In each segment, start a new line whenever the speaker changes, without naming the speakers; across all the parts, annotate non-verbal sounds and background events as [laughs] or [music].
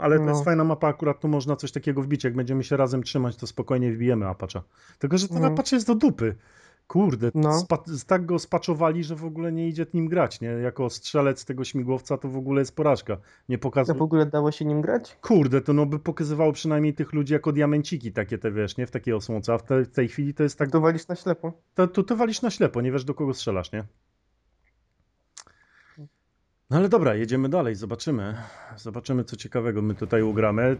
ale to
No.
jest fajna mapa, akurat tu można coś takiego wbić. Jak będziemy się razem trzymać, to spokojnie wbijemy Apacza. Tylko, że ten. Apacz jest do dupy. Kurde,
No.
tak go spaczowali, że w ogóle nie idzie nim grać, nie? Jako strzelec tego śmigłowca to w ogóle jest porażka. Nie pokazuje...
w ogóle dało się nim grać?
Kurde, to no by pokazywało przynajmniej tych ludzi jako diamenciki takie te, wiesz, nie? W takiej osłonce, a w, te, w tej chwili to jest tak...
To walisz na ślepo.
To, to, to walisz na ślepo, nie wiesz do kogo strzelasz, nie? No ale dobra, jedziemy dalej, zobaczymy. Zobaczymy co ciekawego my tutaj ugramy.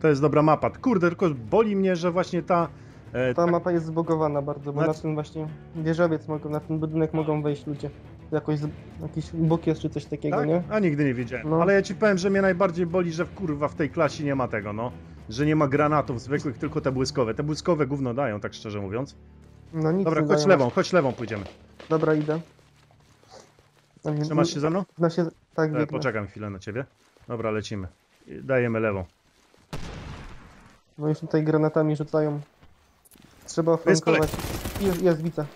To jest dobra mapa. Kurde, tylko boli mnie, że właśnie ta... E,
Ta
ta
mapa jest zbugowana bardzo, bo
Na-
na ten właśnie wieżowiec mogą, na ten budynek mogą wejść ludzie. Jakoś z, jakiś bóg jest czy coś takiego,
tak?
nie?
A nigdy nie wiedziałem.
No.
Ale ja ci powiem, że mnie najbardziej boli, że w kurwa w tej klasie nie ma tego, no. Że nie ma granatów zwykłych, tylko te błyskowe. Te błyskowe gówno dają, tak szczerze mówiąc.
No nic
Dobra,
nie
chodź
dają.
lewą, chodź lewą pójdziemy.
Dobra, idę.
Trzymasz się ze mną?
Na się, tak,
E. Poczekam chwilę na ciebie. Dobra, lecimy. Dajemy lewą.
No już tutaj granatami rzucają. Trzeba flankować. Jest, jest, widzę.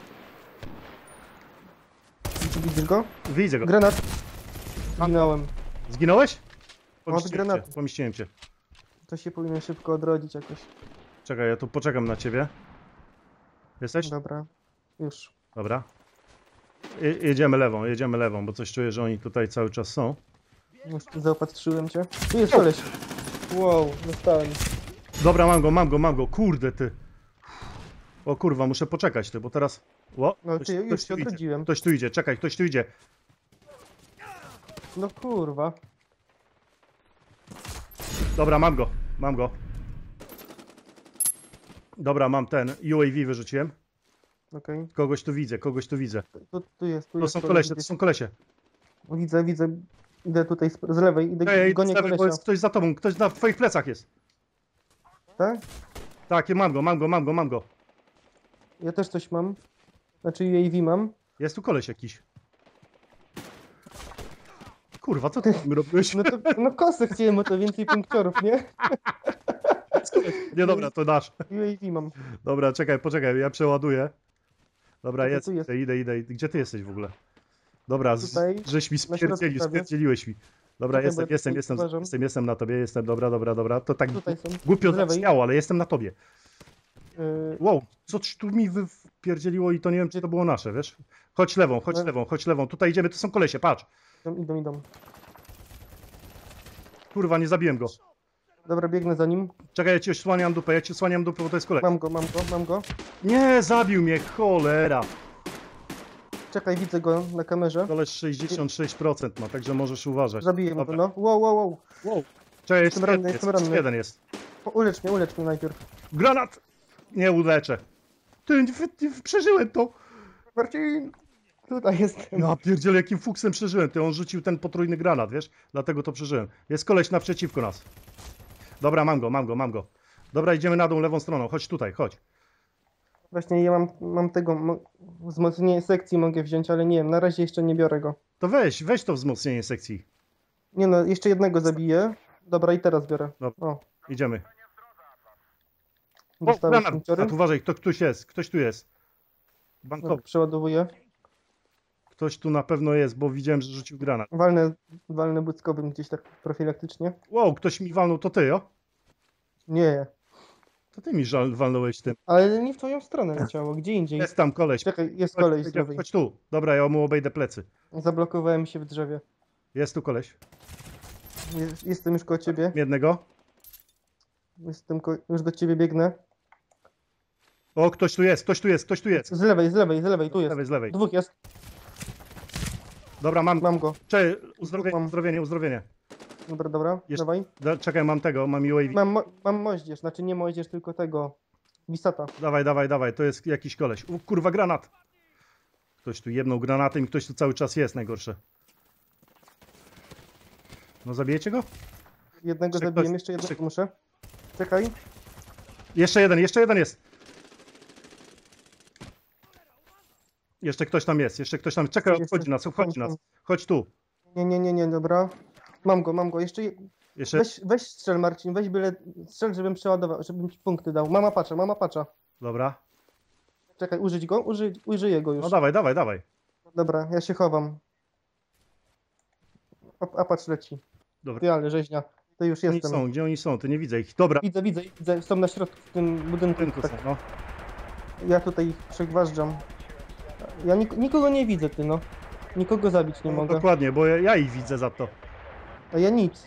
Widzisz go?
Widzę go.
Granat. Zginąłem.
Zginąłeś? Pomieściłem cię.
granatu.
Pomieściłem cię.
To się powinno szybko odrodzić jakoś.
Czekaj, ja tu poczekam na ciebie. Jesteś?
Dobra. Już.
Dobra. Je- jedziemy lewą, jedziemy lewą, bo coś czuję, że oni tutaj cały czas są.
Już zaopatrzyłem cię. Tu jest koleś. Wow, dostałem.
Dobra, mam go, mam go, mam go. Kurde, ty. O kurwa, muszę poczekać ty, bo teraz... O,
No
ktoś,
ty, już
ktoś
się
idzie.
odrodziłem.
Ktoś tu idzie, czekaj, ktoś tu idzie.
No kurwa.
Dobra, mam go, mam go. Dobra, mam ten. UAV wyrzuciłem.
Okej.
Kogoś tu widzę, kogoś tu widzę.
Tu, tu jest, tu
To
jest.
są
koleś
kolesie, to
gdzieś.
są kolesie.
Widzę, widzę. Idę tutaj z, z lewej, idę,
Ej, ej,
gonię
stary, bo
kolesia.
jest ktoś za tobą, ktoś na twoich plecach jest.
Tak?
Tak, mam go, mam go, mam go, mam go.
Ja też coś mam. Znaczy UAV mam.
Jest tu koleś jakiś. Kurwa, co ty mi robiłeś? [laughs]
No to no kosy chciałem, bo to więcej punkciorów, nie? [laughs]
Nie, dobra, to dasz.
UAV mam.
Dobra, czekaj, poczekaj, ja przeładuję. Dobra, jest,
jest.
idę, idę, idę. Gdzie ty jesteś w ogóle? Dobra, z,
Tutaj,
żeś mi spierdzieli, spierdzieliłeś mi. Dobra,
Czekaj,
jestem,
ja
jestem,
tutaj
jestem,
uważam.
jestem, jestem na tobie, jestem, dobra, dobra, dobra. To tak
Tutaj
głupio
z
zabrzmiało, ale jestem na tobie.
Yy,
Wow, co tu mi wpierdzieliło i to nie wiem, czy to było nasze, wiesz? Chodź lewą, chodź
No.
lewą, chodź lewą. Tutaj idziemy, to są kolesie, patrz.
idą, idą, idą.
Kurwa, nie zabiłem go.
Dobra, biegnę za nim.
Czekaj, ja ci osłaniam dupę, ja ci osłaniam dupę, bo to jest koleś.
Mam go, mam go, mam go.
Nie, zabił mnie, cholera.
Czekaj, widzę go na kamerze.
Koleś 66% ma, także możesz uważać.
Zabiję go, no. Wow, wow, wow.
Wow. Czekaj,
Jestem ranny,
jeden jest,
jestem ranny.
jeden jest.
O, Ulecz mnie, ulecz mnie najpierw.
Granat! Nie uleczę. Ty, przeżyłem to.
Marcin! Tutaj jestem.
Ja pierdzielę, jakim fuksem przeżyłem. Ty, on rzucił ten potrójny granat, wiesz? Dlatego to przeżyłem. Jest koleś naprzeciwko nas. Dobra, mam go, mam go, mam go. Dobra, idziemy na dół lewą stroną. Chodź tutaj, chodź.
Właśnie ja mam, mam tego mo- wzmocnienie sekcji mogę wziąć, ale nie wiem, na razie jeszcze nie biorę go.
To weź, weź to wzmocnienie sekcji.
Nie no, jeszcze jednego zabiję. Dobra, i teraz biorę.
Dobra.
O,
Idziemy. O,
dostałem
granat! A tu uważaj, kto, ktoś jest, ktoś tu jest.
Dobra,
Bankowy.
przeładowuję.
Ktoś tu na pewno jest, bo widziałem, że rzucił granat.
Walnę, walnę błyskowym gdzieś tak profilaktycznie.
Wow, ktoś mi walnął, to ty, o?
Nie,
To ty mi żal, walnąłeś tym.
ale nie w twoją stronę leciało, gdzie indziej.
Jest tam koleś.
Czekaj, jest
Chodź,
koleś z
chodź, chodź tu. Dobra, ja mu obejdę plecy.
Zablokowałem się w drzewie.
Jest tu koleś.
Jest, jestem już koło ciebie.
Jednego.
Jestem ko- już do ciebie biegnę.
O, ktoś tu jest, ktoś tu jest, ktoś tu jest.
Z lewej, z lewej, z lewej, tu
Z
jest.
lewej, z lewej.
Dwóch jest,
Dobra, mam.
mam go.
Czekaj, uzdrowienie,
Mam.
uzdrowienie, uzdrowienie.
Dobra, dobra,
Jeszcze-
dawaj.
Da, czekaj, mam tego, mam UAV.
Mam, mo- mam moździerz, znaczy nie moździerz, tylko tego. Wisata.
Dawaj, dawaj, dawaj, to jest jakiś koleś. U, kurwa, granat. Ktoś tu jedną granatem i ktoś tu cały czas jest, najgorsze. No zabijecie go?
Jednego
Jeszcze
zabiłem,
ktoś-
jeszcze jednego
jeszcze-
muszę. Czekaj.
Jeszcze jeden, jeszcze jeden jest. Jeszcze ktoś tam jest, jeszcze ktoś tam. Czekaj, obchodzi nas, obchodzi
tam,
nas. Chodź tu.
Nie, nie, nie, nie, dobra. Mam go, mam go. Jeszcze je-
Jeszcze.
weź, weź strzel Marcin, weź byle strzel, żebym przeładował, żebym ci punkty dał. Mama pacza, mama pacza.
Dobra.
Czekaj, użyć go? Użyj, użyję go już.
No dawaj, dawaj, dawaj.
Dobra, ja się chowam. A, a patrz leci.
Dobra.
Ty, ale rzeźnia. To już
oni
jestem.
są? Gdzie oni są? Ty nie widzę ich. Dobra,
Widzę, widzę, widzę. Są na środku w tym budynku.
rynku
Tak.
są, no.
Ja tutaj ich przegważdżam. Ja nik nikogo nie widzę, ty no. Nikogo zabić nie
no
mogę.
dokładnie, bo ja, ja ich widzę za to.
A ja nic.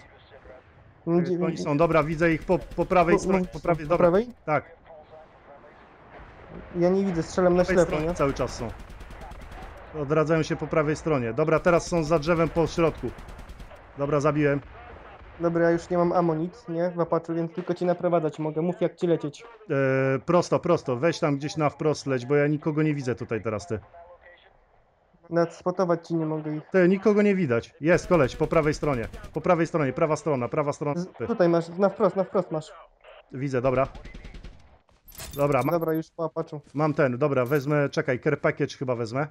Mam dzie-
Oni są, dobra, widzę ich po, po prawej stronie. Po prawej,
po
dobra.
prawej?
Tak,
Ja nie widzę, strzelam na
po prawej
ślepo,
stronie
nie?
cały czas są. Odradzają się po prawej stronie. Dobra, teraz są za drzewem po środku. Dobra, zabiłem.
Dobra, ja już nie mam ammo nic, nie? W apaczu, więc tylko ci naprowadzać mogę. Mów jak ci lecieć.
E, prosto, prosto. Weź tam gdzieś na wprost leć, bo ja nikogo nie widzę tutaj teraz, ty.
Nawet spotować ci nie mogę ich.
Ty, nikogo nie widać. Jest koleś, po prawej stronie. Po prawej stronie, prawa strona, prawa strona.
Z,
Ty.
tutaj masz, na wprost, na wprost masz.
Widzę, dobra. Dobra, ma,
Dobra, już po apaczu.
mam ten, dobra, wezmę, czekaj, care package chyba wezmę.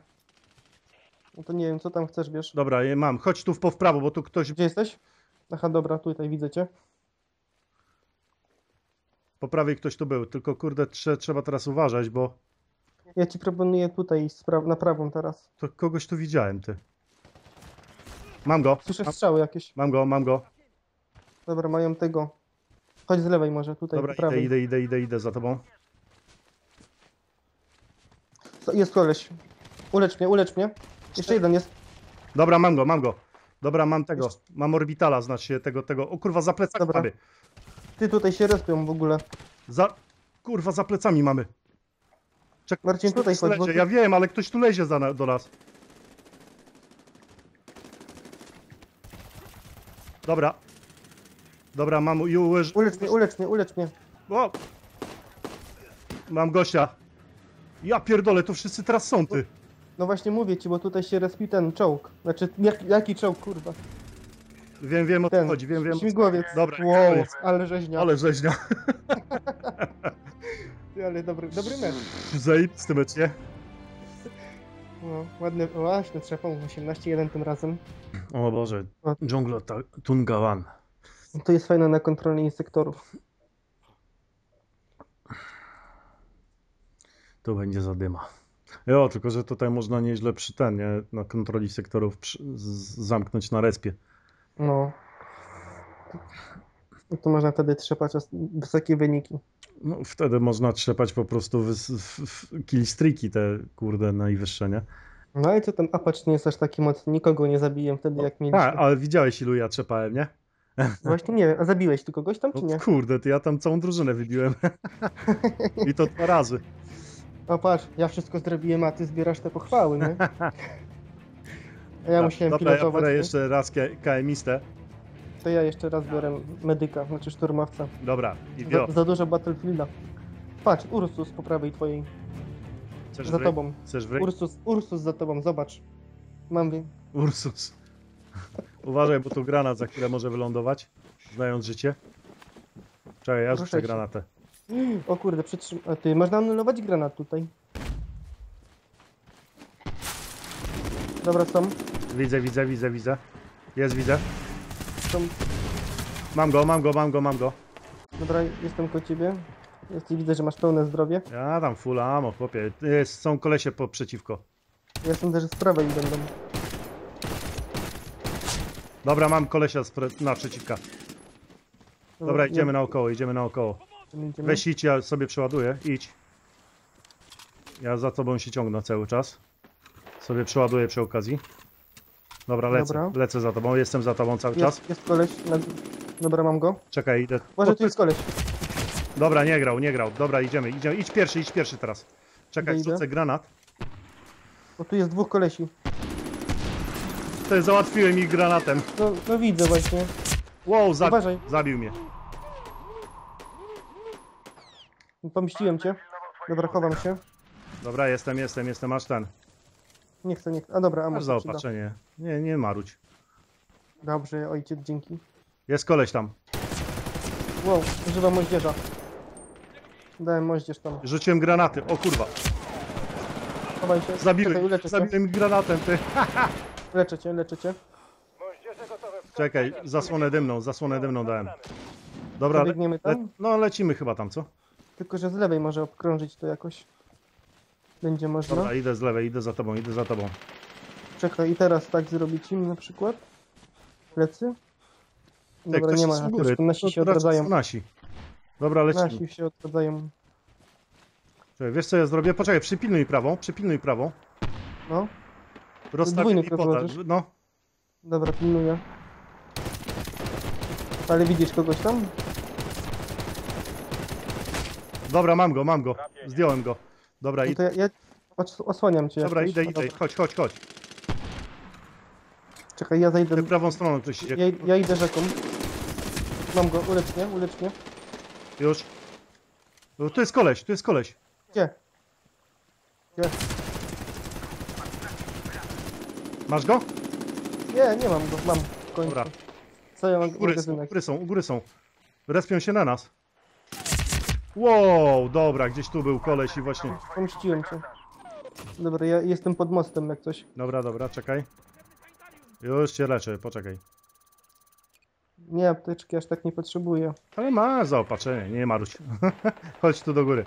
No to nie wiem, co tam chcesz, wiesz.
Dobra, je mam. Chodź tu w po w prawo, bo tu ktoś
Gdzie jesteś? Aha, dobra, tutaj widzę cię.
po prawej ktoś tu był. Tylko kurde, trze, trzeba teraz uważać, bo
Ja ci proponuję tutaj iść spra- na prawą teraz.
to kogoś tu widziałem, ty. Mam go.
Słyszę
Mam,
strzały jakieś.
mam go, mam go.
Dobra, mają tego. Chodź z lewej może, tutaj
Dobra,
po prawej.
idę, idę, idę, idę, idę za tobą.
Jest koleś. Ulecz mnie, ulecz mnie. Jeszcze jeden jest.
Dobra, mam go, mam go. Dobra, mam tego. Mam orbitala, znaczy tego, tego. O kurwa, za plecami
Dobra.
mamy.
Ty tutaj się respią w ogóle.
Za... Kurwa, za plecami mamy. Czekaj,
Marcin,
ktoś tu
tutaj chodź,
lezie.
tu-
Ja wiem, ale ktoś tu lezie za, na- do nas. Dobra. Dobra, mam już.
Ulecz mnie, ulecz mnie, ulecz mnie.
O! Mam gościa. Ja pierdolę, tu wszyscy teraz są ty.
No właśnie mówię ci, bo tutaj się respi ten czołg. Znaczy, jak, jaki czołg, kurwa?
Wiem, wiem o co
Ten,
chodzi, wiem, wiem. o co-
śmigłowiec.
Dobra,
wow,
koniec.
ale rzeźnia.
Ale rzeźnia. [laughs]
Ty, ale dobry, dobry mecz.
Zajebisty mecz, nie?
No, ładny, o, właśnie trzepą, 18-1 tym razem.
O Boże,
O.
dżungla ta, Tungawan.
To jest fajne na kontroli sektorów.
Tu będzie zadyma. Jo, tylko że tutaj można nieźle przy ten, nie? Na kontroli sektorów przy, z, zamknąć na respie.
No. I to można wtedy trzepać wysokie wyniki.
No wtedy można trzepać po prostu killstreaki te kurde najwyższe, nie?
No ale co ten Apache nie jest aż taki mocny, nikogo nie zabiłem wtedy jak mieliśmy.
A, ale widziałeś ilu ja trzepałem, nie? [laughs]
Właśnie nie wiem, a zabiłeś tu kogoś tam czy nie?
No, kurde, ty ja tam całą drużynę wybiłem. [laughs] I to dwa razy.
O patrz, ja wszystko zrobiłem, a ty zbierasz te pochwały, nie? [laughs] A ja musiałem
Dobra, ja
pilotować,
biorę
nie?
jeszcze raz KM-istę.
to ja jeszcze raz biorę medyka, znaczy szturmowca.
Dobra, i wio.
Za, za dużo Battlefielda. Patrz, Ursus po prawej twojej,
Chcesz
za tobą.
Chcesz wryj?
Ursus, Ursus za tobą, zobacz. Mam wie.
Ursus. [laughs] Uważaj, bo tu granat za chwilę może wylądować, znając życie. Czekaj, ja rzucę granatę.
O kurde, przytrzym... A ty, można anulować granat tutaj. Dobra, są.
Widzę, widzę, widzę, widzę. Jest, widzę.
są.
Mam go, mam go, mam go, mam go.
Dobra, jestem koło ciebie. Jest, widzę, że masz pełne zdrowie.
Ja tam full ammo, chłopie. Jest, są kolesie po przeciwko.
Ja sądzę, że z prawej będą.
Dobra, mam kolesia z pre- naprzeciwka. Dobra, idziemy naokoło, idziemy naokoło. Weź idź, ja sobie przeładuję, idź. Ja za tobą się ciągnę cały czas. Sobie przeładuję przy okazji. Dobra, lecę,
Dobra.
lecę za tobą, jestem za tobą cały czas.
Jest, jest koleś. Na... Dobra, mam go.
Czekaj, idę.
Może tu jest koleś.
Dobra, nie grał, nie grał. Dobra, idziemy, idziemy. Idź pierwszy, idź pierwszy teraz. Czekaj,
idę.
rzucę granat.
Bo tu jest dwóch kolesi.
To załatwiłem ich granatem.
No, no widzę właśnie.
Wow, zabi
Uważaj.
zabił mnie.
Pomściłem cię. Dobra, chowam się.
Dobra, jestem, jestem, jestem, aż ten.
Nie chcę, nie chcę. A dobra, a
Masz
masz
zaopatrzenie. Nie, nie marudź.
Dobrze, ojciec, dzięki.
Jest koleś tam.
Wow, używam moździerza. Dałem moździerz tam.
Rzuciłem granaty. O kurwa.
Chowaj się. Czekaj,
Zabiłem,
cię.
zabiłem granatem, ty. [laughs]
Leczę cię, leczę cię.
Czekaj, zasłonę dymną, zasłonę dymną dałem. Dobra, le le no lecimy chyba tam, co?
Tylko, że z lewej może obkrążyć to jakoś. Będzie można.
Dobra, idę z lewej, idę za tobą, idę za tobą.
Czekaj, i teraz tak zrobić im na przykład. Plecy. Dobra,
ktoś
nie ma,
góry.
już nasi
To
się odradzają.
Nasi. Dobra, lecimy.
Nasi się odradzają.
Czekaj, wiesz co ja zrobię? Poczekaj, przypilnuj prawą, przypilnuj prawą.
No,
Rozstawię i? No,
dobra, pilnuję. Ale widzisz kogoś tam?
Dobra, mam go, mam go. Zdjąłem go. Dobra,
No
i...
to ja, ja os- osłaniam cię.
Dobra, idę, idę.
dobra.
Chodź, chodź, chodź.
Czekaj, ja zajdę.
Ty prawą stroną ktoś idzie.
Ja, ja idę rzeką. Mam go, ulecz mnie, ulecz mnie.
Już. No, tu jest koleś, tu jest koleś.
Gdzie? Gdzie?
Masz go?
Nie, nie mam go, mam w końcu.
Dobra.
Co ja mam
U góry są, u góry są, u góry są. Respią się na nas. Wow, dobra, gdzieś tu był koleś i właśnie...
Pomściłem cię. Dobra, ja jestem pod mostem jak coś.
Dobra, dobra, czekaj. Już cię leczę, poczekaj.
Nie, apteczki aż tak nie potrzebuję.
Ale ma zaopatrzenie, nie maruć. [laughs] Chodź tu do góry.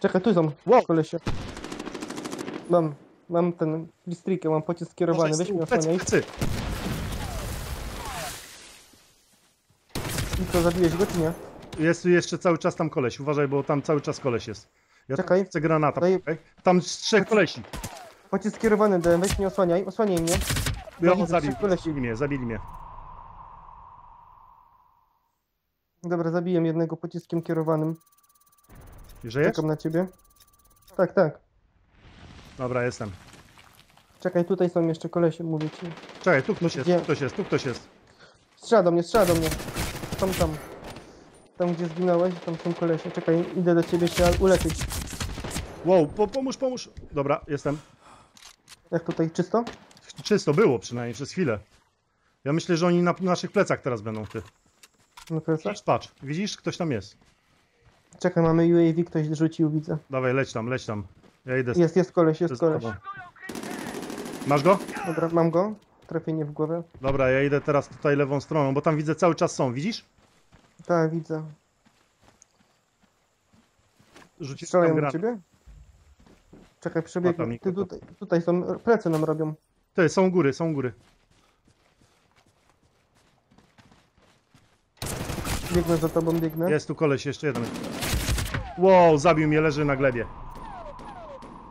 Czekaj, tu są
Wow.
kolesie. Mam, mam ten blistrikę, mam pocisk kierowany,
Może
weź
plecy,
osłaniaj. I co, zabiłeś go czy nie?
Jest tu jeszcze cały czas tam koleś, uważaj, bo tam cały czas koleś jest. Ja
Czekaj.
chcę granata,
Daj-
poczekaj. Tam z trzech kolesi.
Pocisk kierowany dałem, weź mnie osłaniaj, osłaniaj mnie.
Ja zabili,
kolesi.
zabili mnie, zabili mnie.
Dobra, zabiłem jednego pociskiem kierowanym.
Żyjesz?
Czekam na ciebie. Tak, tak.
Dobra, jestem.
Czekaj, tutaj są jeszcze kolesie, mówię ci.
Czekaj, tu ktoś jest,
Gdzie?
tu ktoś jest, tu ktoś jest.
Strzela do mnie, strzela do mnie. Tam, tam. Tam, gdzie zginąłeś, tam są kolesie. Czekaj, idę do ciebie się uleczyć.
Wow, po, pomóż, pomóż. Dobra, jestem.
Jak tutaj, czysto?
Czysto było przynajmniej przez chwilę. Ja myślę, że oni na naszych plecach teraz będą, ty.
Jest tak.
Patrz, patrz, widzisz? Ktoś tam jest.
Czekaj, mamy UAV, ktoś rzucił, widzę.
Dawaj, leć tam, leć tam. Ja idę z,
Jest, jest koleś, jest koleś.
tobą. Masz go?
Dobra, mam go. Trafienie w głowę.
Dobra, ja idę teraz tutaj lewą stroną, bo tam widzę cały czas są, widzisz?
Tak, widzę.
Rzuciłem tam
Strzelają do
granat.
ciebie? Czekaj,
A tam
przebiegnę.
nikogo.
Ty tutaj, tutaj są, plecy nam robią.
Ty, są góry, są góry.
Biegnę za tobą, biegnę.
Jest tu koleś, jeszcze jeden. Wow, zabił mnie, leży na glebie.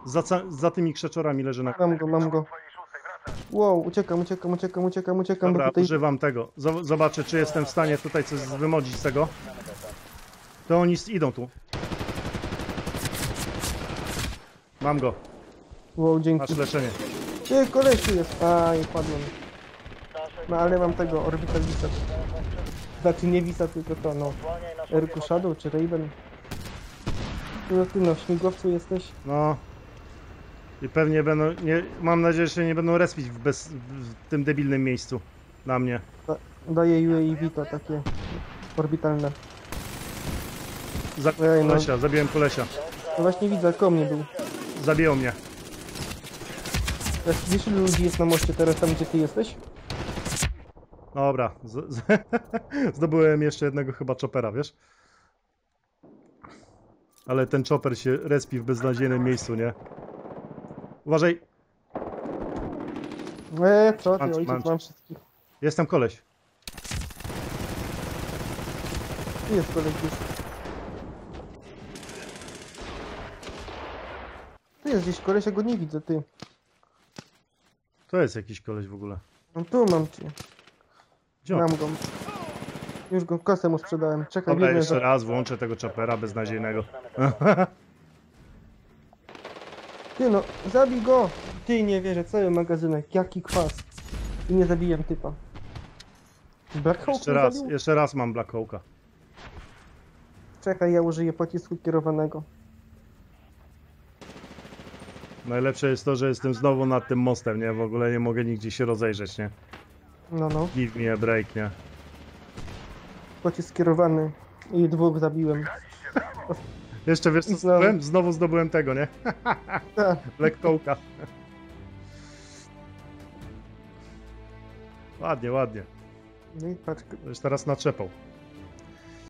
Za, ca- za tymi krzeczorami leży na
Mam go, mam go. Wow, uciekam, uciekam, uciekam, uciekam, uciekam,
Dobra,
bo tutaj...
używam tego. Zo- Zobaczę, czy jestem w stanie tutaj coś wymodzić z tego. To oni idą tu. Mam go,
Wow, dzięki.
masz leczenie.
Ty, kolesiu jest. A, i padłem. No ale mam tego, Orbital Visa. Znaczy nie Visa, tylko to, no. Erku Shadow czy Raven. No ty, no, w śmigłowcu jesteś.
No. I pewnie będą, nie, mam nadzieję, że się nie będą respić w, bez, w tym debilnym miejscu. Na mnie.
Daje UAV to takie orbitalne.
Zabiłem
Ej, no.
kolesia, zabiłem kolesia.
No właśnie widzę, koło mnie był.
Zabiją mnie.
Wiesz ilu ludzi jest na moście teraz tam, gdzie ty jesteś?
Dobra, z, z, [laughs] zdobyłem jeszcze jednego chyba chopera, wiesz? Ale ten chopper się respi w beznadziejnym miejscu, nie? Uważaj,
Eee, co ty,
Mam
ojciec,
mam
wszystkich.
jest tam koleś.
Tu jest koleś gdzieś. Tu jest gdzieś koleś, ja go nie widzę, ty.
To jest jakiś koleś w ogóle.
No tu mam cię.
Gdzie on?
Mam go. Już go kosę mu sprzedałem. Czekaj,
Dobra,
biegnę
jeszcze
za...
raz włączę tego chopera beznadziejnego. [laughs]
Ty no, zabij go! Ty nie wierzę, cały magazynek, jaki kwas. I nie zabiłem typa. Black Hawk
Jeszcze raz,
zabił?
jeszcze raz mam Black Hawka.
Czekaj, ja użyję pocisku kierowanego.
Najlepsze jest to, że jestem znowu nad tym mostem, nie? W ogóle nie mogę nigdzie się rozejrzeć, nie?
No, no.
Give me a break, nie?
Pocisk kierowany. I dwóch zabiłem.
Jeszcze wiesz co zdobyłem? Znowu zdobyłem tego, nie? [laughs]
Tak. [laughs]
Hawka. ładnie, ładnie.
No i patrz,
Już teraz natrzepał.